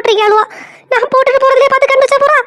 போட்டிருக்கீங்களோ நான் போட்டுட்டு போகிறதுலே பார்த்து கண்டுபிடிச்சா போகிறோம்